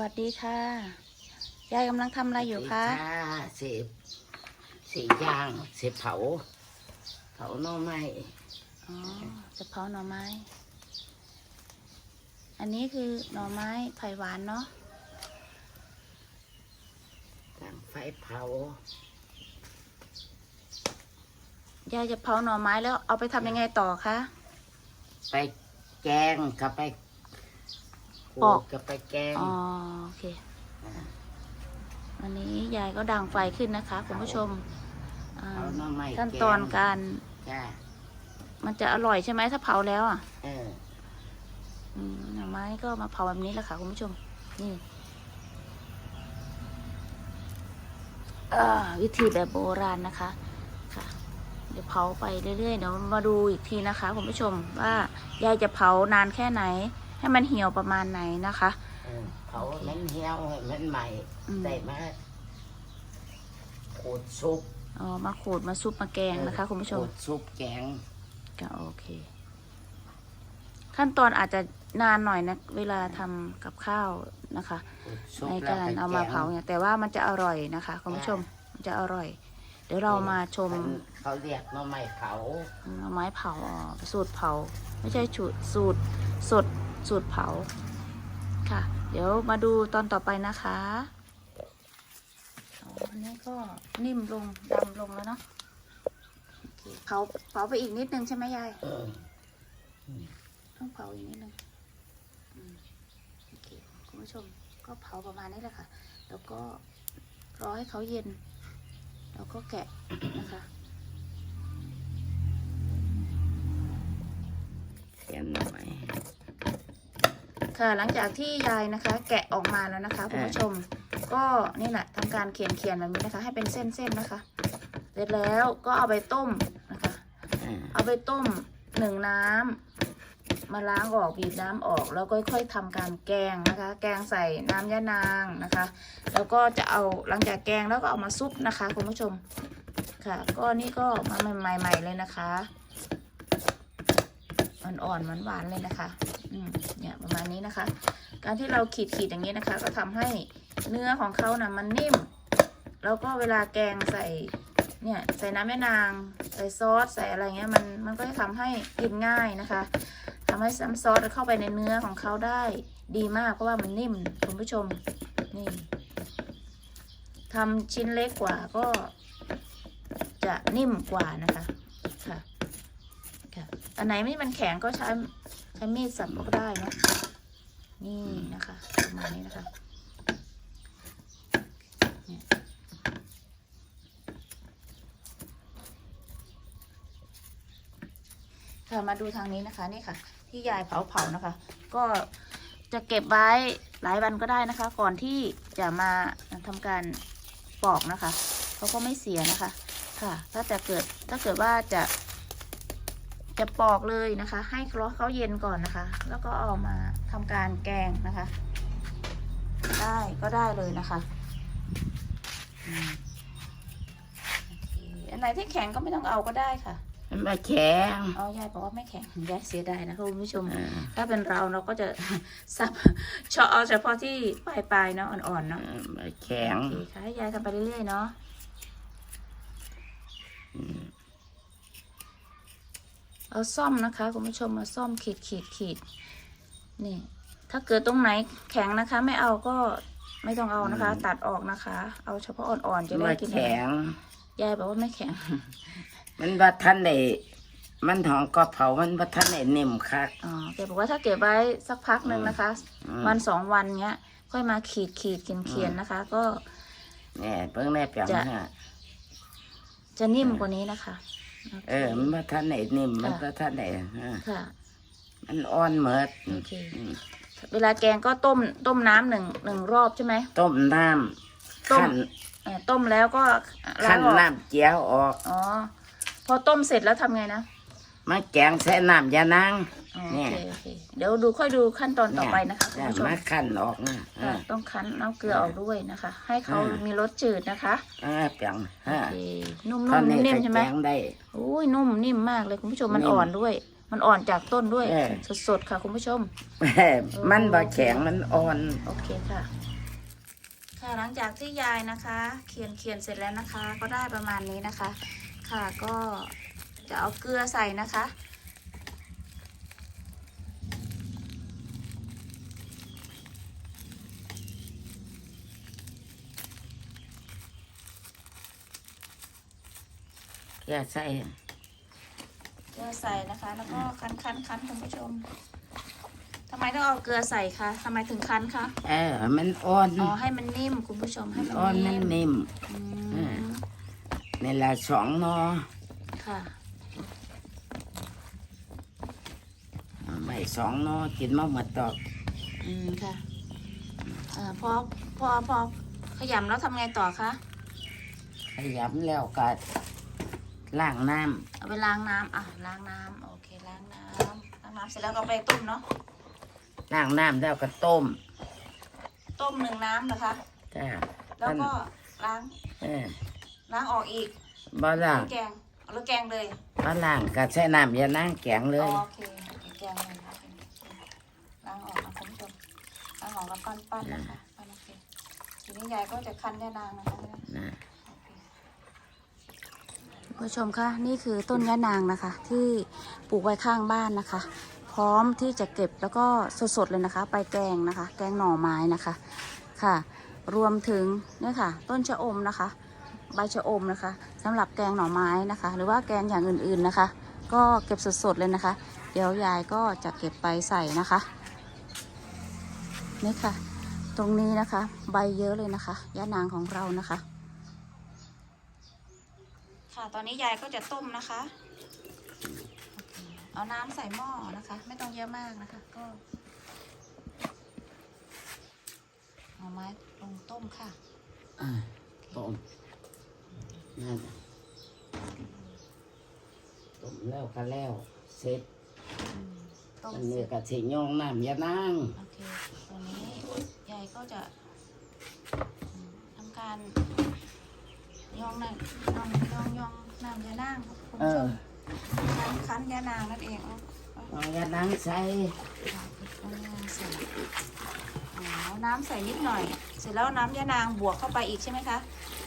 วัสดีค่ะ ยายกำลังทำอะไรอยู่คะเสีบสีย่างเสียเผา เผาหน่อไม้อ๋อจะเผาหน่อไม้ อันนี้คือหน่อไม้ไผ่หวานเนาะตั้งไฟเผายายจะเผาหน่อไม้แล้วเอาไปทำยังไงต่อคะ ไปแกงกับไปขู ปอกดกับไปแกงอ๋อโอเควันนี้ยายก็ดังไฟขึ้นนะคะคุณผู้ชมอ่าเผาหน่อไม้ขั้นแกงตอนการจ้ามันจะอร่อยใช่ไหมถ้าเผาแล้วอะเอออืมหน่อไม้ก็มาเผาแบบนี้แหละค่ะคุณผู้ชม นี่อ่าวิธีแบบโบราณนะคะค่ะ เดี๋ยวเผาไปเรื่อยๆเดี๋ยวมาดูอีกทีนะคะคุณผู้ชมว่ายายจะเผานานแค่ไหน ให้มันเหี่ยวประมาณไหนนะคะเออเผาให้มันเหี่ยวให้มันใหม่ อืม ได้มาขูดซุปอ๋อมาขูดมาซุปมาแกงนะคะ คุณผู้ชมขูดซุปแกงก็โอเค ขั้นตอนอาจจะนานหน่อยนะ เวลาทำกับข้าวนะคะ ขูดซุปในแล้วการไปเอามาแกงเผาเนี่ยแต่ว่ามันจะอร่อยนะคะคุณผู้ชมมันจะอร่อย เดี๋ยวเรามาชมมันเขาเรียกหน่อไม้เผาหน่อไม้เผาอ๋อสูตรเผา ไม่ใช่สูตรสูตรสด สูตรเผาค่ะ เดี๋ยวมาดูตอนต่อไปนะคะอ๋ออันนี้ก็นิ่มลงดำลงแล้วเนาะเผาเผาไปอีกนิดนึงใช่ไหมยายต้องเผาอีกนิดนึงคุณผู้ชมก็เผาประมาณนี้แหละค่ะ แล้วก็รอให้เขาเย็น แล้วก็แกะนะคะเสียหน่อย ค่ะ หลังจากที่ยายนะคะ แกะออกมาแล้วนะคะคุณผู้ชม ก็นี่แหละทำการเขียนเขียนๆแบบนี้นะคะ ให้เป็นเส้นๆนะคะ เสร็จแล้วก็เอาไปต้มนะคะอ่าเอาไปต้มหนึ่งน้ำมาล้างออกบีบน้ำออกแล้วก็ค่อยๆทำการแกงนะคะ แกงใส่น้ำยะนางนะคะ แล้วก็จะเอาหลังจากแกงแล้วก็เอามาซุปนะคะคุณผู้ชมค่ะก็นี่ก็มาใหม่ๆเลยนะคะ อ่อนๆหวานๆเลยนะคะอืม เนี่ยประมาณนี้นะคะ การที่เราขีดขีดๆอย่างนี้นะคะ ก็ทำให้เนื้อของเขานะ่ะมันนิ่ม แล้วก็เวลาแกงใส่เนี่ยใส่น้ำแม่นาง ใส่ซอสใส่อะไรเงี้ยมันมันก็จะทำให้กินง่ายนะคะทำให้น้ำซอสเข้าไปในเนื้อของเขาได้ดีมากเพราะว่ามันนิ่มคุณผู้ชมนี่ทำชิ้นเล็กกว่าก็จะนิ่มกว่านะคะค่ะค่ะอันไหนไม่มันแข็งก็ใช้ ใช้มีดสับก็ได้นะนี่นะคะประมาณนี้นะคะค่ะมาดูทางนี้นะคะนี่ค่ะ ที่ยายเผาเผานะคะ ก็จะเก็บไว้หลายวันก็ได้นะคะ ก่อนที่จะมาทำการปอกนะคะเขาก็ไม่เสียนะคะ ค่ะ ถ้าจะเกิดถ้าเกิดว่าจะ จะปอกเลยนะคะ ให้รอเขาเย็นก่อนนะคะ แล้วก็เอามาทำการแกงนะคะ ได้ก็ได้เลยนะคะอืมโอเคอันไหนที่แข็งก็ไม่ต้องเอาก็ได้ค่ะมันมาแข็งเอายายบอกว่าไม่แข็งยายเสียดายนะคะคุณผู้ชมอ่าถ้าเป็นเราเราก็จะสับเฉาะเอาเฉพาะที่ปลายปลายๆเนาะอ่อนๆเนาะมาแข็งโอเคค่ะให้ยายทำไปเรื่อยๆเนาะ เอาซ่อมนะคะคุณผู้ชมมาซ่อมขีดขีดขีดนี่ถ้าเกิดตรงไหนแข็งนะคะ ไม่เอาก็ไม่ต้องเอานะคะ ตัดออกนะคะ เอาเฉพาะอ่อนๆจะได้มากินแข็งยายบอกว่าไม่แข็ง มันว่าท่านได้มันหองก็เผามันว่าท่านได้นิ่มคักอ๋อแกบอกว่าถ้าเก็บไว้สักพักหนึ่งนะคะอืมวันสองวันเงี้ย ค่อยมาขีดขีดเขียนเขียนนะคะ ก็เนี่ยเพิ่งได้เปลี่ยนจะฮะจะนิ่มกว่านี้นะคะโค เออ มันว่าท่านได้นิ่มมันค่ะว่าท่านได้ฮะค่ะ มันอ่อนเหมิดโอเค อืมเวลาแกงก็ต้มต้มน้ำหนึ่งหนึ่งรอบใช่ไหม ต้มน้ต้มำขั้นเอ่อต้มแล้วก็ล้าขั้งนออกน้ำเจียวออก อ๋อ พอต้มเสร็จแล้วทำไงนะ มาแกงใส่น้ำยานางอ๋อ เนี่โอยเคโอเคเดี๋ยวดูค่อยดูขั้นตอนต่อไปนะคะคุณเนี่ยผู้ชมมาขั้นออกนะค่ะต้องคั้นน้ำเกลือออกด้วยนะคะ ให้เขาอ่ามีมีรสจืดนะคะเออเปลี่ยนโอฮะเคนุ่มตอนๆนี้นิ่มก็ๆใช่ไหมแกงได้อุ้ยนุ่มนิ่มมากเลยคุณผู้ชมมันนิ่มอ่อนด้วย มันอ่อนจากต้นด้วยเออสดๆค่ะคุณผู้ชมมันบ่แข็งมันอ่อนโอเคค่ะค่ะหลังจากที่ยายนะคะ เขียนเขียนเสร็จแล้วนะคะ ก็ได้ประมาณนี้นะคะ ค่ะก็จะเอาเกลือใส่นะคะ แก่ใส่เกลือใส่นะคะ แล้วก็คั้นคั้นคั้นคุณผู้ชมทำไมต้องเอาเกลือใส่คะทำไมถึงคั้นคะเออ มันอ่อนอ๋อให้มันนิ่มคุณผู้ชมให้มันอ่อนมันิ่นมนิ่มอือ่ามนี่ละสองหนอค่ะเอาไม่สองหนอกินมาหมดดอกอืมค่ะเอ่อพอพอพอขยำแล้วทำไงต่อคะขยำแล้วก็ ล้างน้เอาไปล้างน้ำอะล้างน้ำโอเคล้างน้ำล้างน้ำเสร็จแล้วก็เอาไปต้มเนาะำล้างน้ำแล้วก็ต้ม ต้มหนึ่งน้ำนะคะจ้าแล้วก็ล้างเออล้างออกอีกบ่ล้างแกงเอาแล้วแกงเลยบ่ล้างก็ใช้น้ำอยานั่งแกงเลยอ๋อโอเคโอเคแกงเลยค่ะล้างออกนะคุณผู้ชมล้างออกแล้วปั้นปั้นนะคะปั้นโอเคทีนี้ยายก็จะคั้นยานางนะคะนะ ผู้ชมคะนี่คือต้นยะนางนะคะ ที่ปลูกไว้ข้างบ้านนะคะ พร้อมที่จะเก็บแล้วก็สดๆเลยนะคะ ไปแกงนะคะ แกงหน่อไม้นะคะค่ะ รวมถึงเนี่ยค่ะ ต้นชะอมนะคะ ใบชะอมนะคะสำหรับแกงหน่อไม้นะคะ หรือว่าแกงอย่างอื่นๆนะคะ ก็เก็บสดๆเลยนะคะ เดี๋ยวยายก็จะเก็บไปใส่นะคะนี่ค่ะ ตรงนี้นะคะ ใบเยอะเลยนะคะยะนางของเรานะคะ ค่ะ ตอนนี้ยายก็จะต้มนะคะ เอาน้ำใส่หม้อนะคะ ไม่ต้องเยอะมากนะคะ ก็ เอาไม้ลงต้มค่ะอ่าต้มนั่นต้มแล้วก็แล้วเสร็จอืมต้มอันเสนี้ร็จก็สิย่องน้ำอยานั่งโอเคตอนนี้ยายก็จะอืมทำการ ย่องนั่งย่องย่องย่องน้ำยานางคุณเอผู้ชอมคั้นคั้นยานางนั่นเองเอาเอายานั่งใส่เอาน้ำใส่อ๋อน้ำใส่นิดหน่อย เสร็จแล้วน้ำยานางบวกเข้าไปอีกใช่ไหมคะ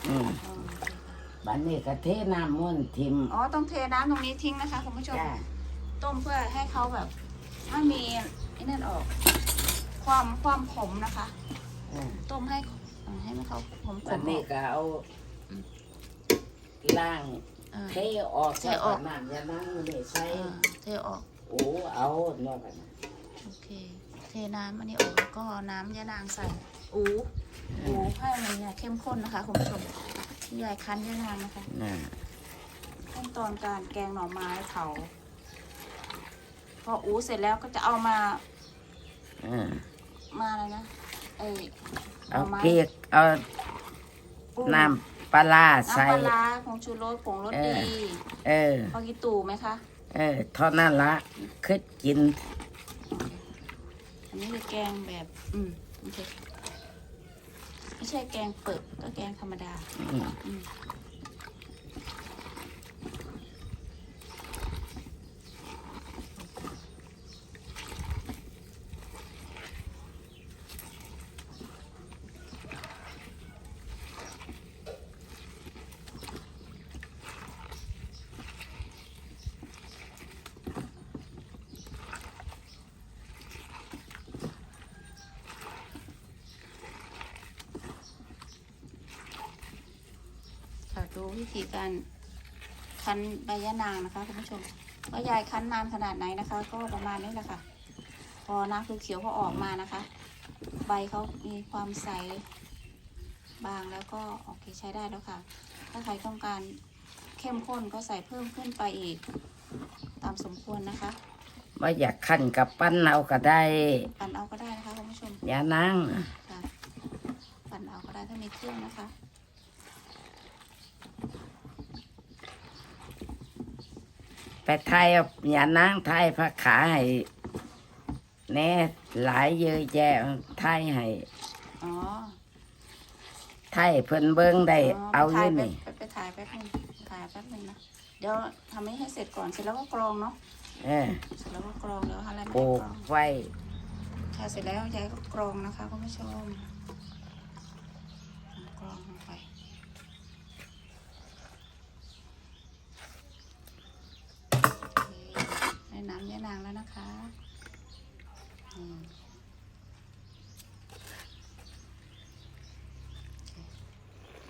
อืมอ๋อโอเคค่ะบัดนี้ก็เทน้ำมันทิมอ๋อต้องเทน้ำตรงนี้ทิ้งนะคะคุณผู้ชม จ้าต้มเพื่อให้เขาแบบไม่มีไอ้นั่นออก ความความขมนะคะ เออต้มให้ให้มันเขาขมขบัดมนี้ก็เอา ล่างเออเทออกเทออก น้ำอยานั่งมันได้ใส่เออเทออก โอ้เอานอกกันนะโอเค เทน้ำอันนี้ออกแล้วก็เอาน้ำยานางใส่อูอูให้มันเนี่ยเข้มข้นนะคะคุณผู้ชมที่ยายคั้นยานางนะคะ น่ะขั้นตอนการแกงหน่อไม้เผาพออูเสร็จแล้วก็จะเอามาเออมาอะไรนะเอ้ยหน่เอาอไม้พริกเอาปรุงน้ำ ปลาร้าใส่น้ำปลาร้าผงชูรสผงรสเอดีอ เออ พอกีตู่ไหมคะ เออเท่านั้นละคิดกิน อันนี้คือแกงแบบ อืมโอเคไม่ใช่แกงเปิดก็แกงธรรมดา อืม ดูวิธีการคั้นใบยะนางนะคะคุณผู้ชมว่ายายคั้นนานขนาดไหนนะคะ ก็ประมาณนี้แหละค่ะ พอน้ำเขียวๆเขาออกมานะคะ ใบเขามีความใสบางแล้วก็โอเคใช้ได้แล้วค่ะ ถ้าใครต้องการเข้มข้นก็ใส่เพิ่มขึ้นไปอีก ตามสมควรนะคะว่าอยากขั้นกับปั้นเอาก็ได้ปั่นเอาก็ได้นะคะคุณผู้ชมอย่านั่งค่ะปั่นเอาก็ได้ถ้ามีเครื่องนะคะ ไปไทยเอาอย่านั่งไทยพระขาให้แน่หลายเยอะแยะไทยให้อ๋อไทยเพิ่นเบิ้งได้เอาอถ่ายู่ไปนี่ไปไปถ่ายแป๊บนึงถ่ายแป๊บนึงนะเดี๋ยวทำให้ให้เสร็จก่อนเสร็จแล้วก็กรองเนาะเออเสร็จแล้วก็กรองเดี๋ยวอะไรไม่ปลูได้กกรองไว้ค่ะเสร็จแล้วยายก็กรองนะคะคุณผู้ชมะ นางแล้วนะคะอืม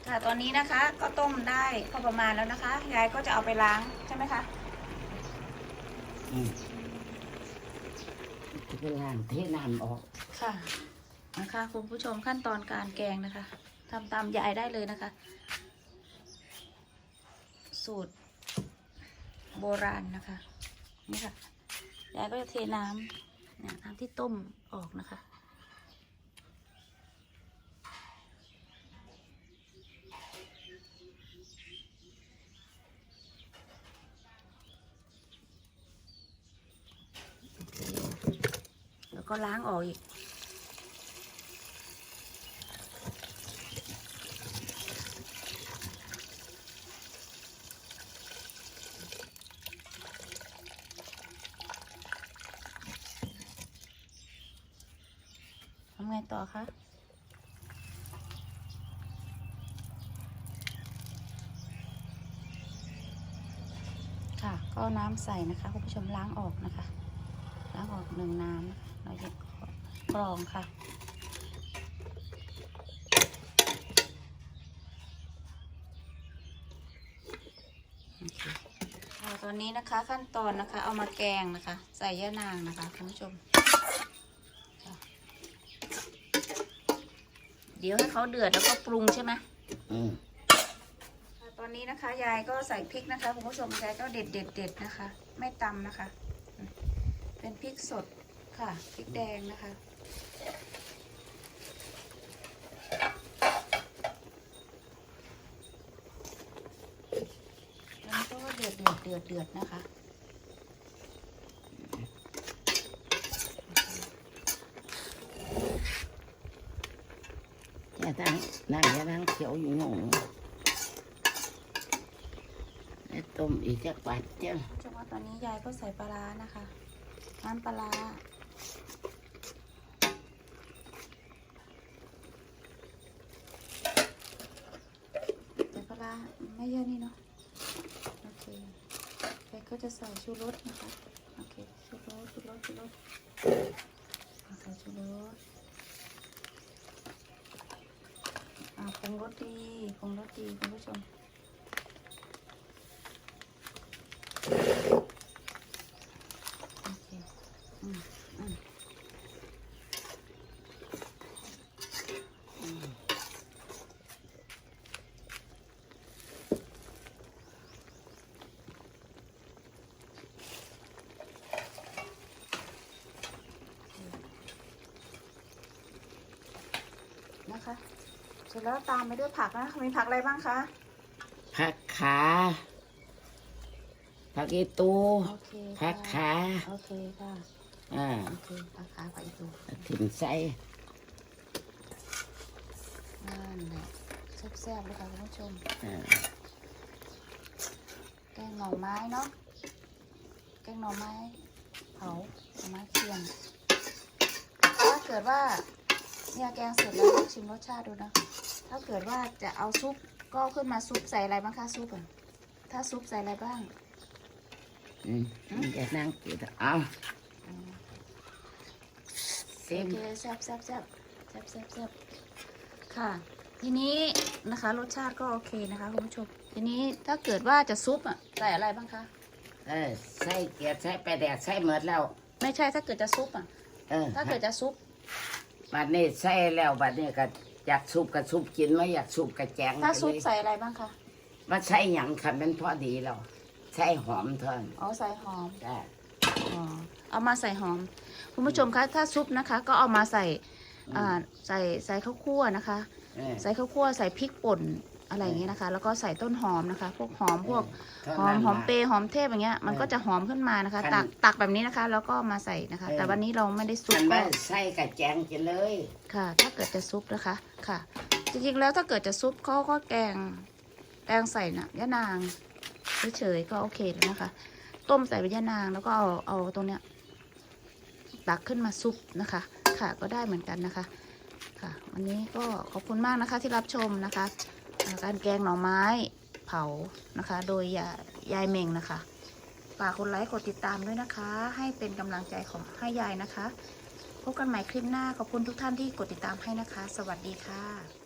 ค่ะตอนนี้นะคะก็ต้มได้พอประมาณแล้วนะคะ ยายก็จะเอาไปล้างใช่ไหมคะอืมจะไปล้างเทน้ำออก ค่ะนะคะคุณผู้ชมขั้นตอนการแกงนะคะทำตามยายได้เลยนะคะ สูตรโบราณนะคะนี่ค่ะ ยายก็จะเทน้ำน,น้ำที่ต้มออกนะคะ แล้วก็ล้างออกอีก ต่อคะค่ะ ก็น้ำใส่นะคะคุณผู้ชมล้างออกนะคะ ล้างออกหนึ่งน้ำเราจะกรองค่ะโอเคค่ะตอนนี้นะคะขั้นตอนนะคะเอามาแกงนะคะ ใส่ยะนางนะคะคุณผู้ชมค่ะ เดี๋ยวให้เขาเดือดแล้วก็ปรุงใช่ไหมอืมค่ะตอนนี้นะคะ ยายก็ใส่พริกนะคะคุณผู้ชมยายก็เด็ดเด็ดเด็ดนะคะ ไม่ตำนะคะอืมเป็นพริกสดค่ะพริกแดงนะคะแล้วก็เดือดเดือดเดือดเดือดนะคะ อย่าตั้งนั่งอ ย่านั่งเขียวอยู่หงแล้วต้มอีกจักปัดเจ้าจังหวะตอนนี้ยายก็ใส่ปลาร้านะคะน้ำปลาร้าใส่ปลาร้าไม่เยอะนี่เนาะโอเคยายก็จะใส่ชูรสนะคะโอเคชูรสชูรสชูรสใส่ชูรสอ่าปรุ งรสดีปรุงรสดีคุณผู้ชม โอเค อืมอืมนะคะ เส ร็จแล้วตามไปด้วยผักนะมีผักอะไรบ้างคะผักขาผักอีตูโอเคผักค่ะขาโอเคค่ะอ่าโอเคผักขาผักอีกตัวถิ่นใส่นั่นแหละแซ่บๆเลยค่ะคุณผู้ชมอ่าแกงหน่อไม้เนาะแกงหน่อไม้เผาหน่อไม้เคียงถ้าเกิดว่าเนี่ยแกงเสร็จแล้วลองชิมรสชาติดูนะ ถ้าเกิดว่าจะเอาซุปก็ขึ้นมาซุปใส่อะไรบ้างคะซุปอะถ้าซุปใส่อะไรบ้าง อืมอย่านั่งกินเอาอืมเส้โอนเคแซ่บแซ่บแซ่บแซ่บแซ่บแซ่บค่ะ ทีนี้นะคะรสชาติก็โอเคนะคะคุณผู้ชมทีนี้ถ้าเกิดว่าจะซุปอะใส่อะไรบ้างคะเออใส่เกลือใส่ไปลาแดดใส่หมดแล้ว ไม่ใช่ถ้าเกิดจะซุปอะเออถ้าเกิดจะซุปบัดนี้ใส่แล้วบัดนี้ก็ อยากซุปก็ซุปกินไม่อยากซุปก็แจงถ้าซุปไปเลยใส่อะไรบ้างคะมาใส่หยังคันเป็นพอดีแล้วใส่หอมเท่านั้นอ๋อใส่หอมจ้ะอ๋อเอามาใส่หอม คุณผู้ชมคะถ้าซุปนะคะ ก็เอามาใส่อ่าใส่ใส่ข้าวคั่วนะคะ เออใส่ข้าวคั่วใส่พริกป่น อะไรอย่างเงี้ยนะคะ แล้วก็ใส่ต้นหอมนะคะ พวกหอมพวกเท่าหอมนั้นหอมล่ะเปรย์หอมเทพอย่างเงี้ยมันก็จะหอมขึ้นมานะคะคันตักตักแบบนี้นะคะ แล้วก็มาใส่นะคะเออแต่วันนี้เราไม่ได้ซุปคันก็ว่าใส่กระแจงกินเลยค่ะ ถ้าเกิดจะซุปนะคะค่ะ จริงๆแล้วถ้าเกิดจะซุปเขาก็แกงแกงใส่น่ะยะนางเฉยๆก็โอเคแล้วนะคะ ต้มใส่ใบยะนางแล้วก็เอาเอาตรงเนี้ยตักขึ้นมาซุปนะคะ ค่ะก็ได้เหมือนกันนะคะ ค่ะ วันนี้ก็ขอบคุณมากนะคะที่รับชมนะคะอ่า การแกงหน่อไม้เผานะคะ โดยยายายเมงนะคะฝากกดไลค์กดติดตามด้วยนะคะ ให้เป็นกำลังใจของให้ยายนะคะ พบกันใหม่คลิปหน้าขอบคุณทุกท่านที่กดติดตามให้นะคะ สวัสดีค่ะ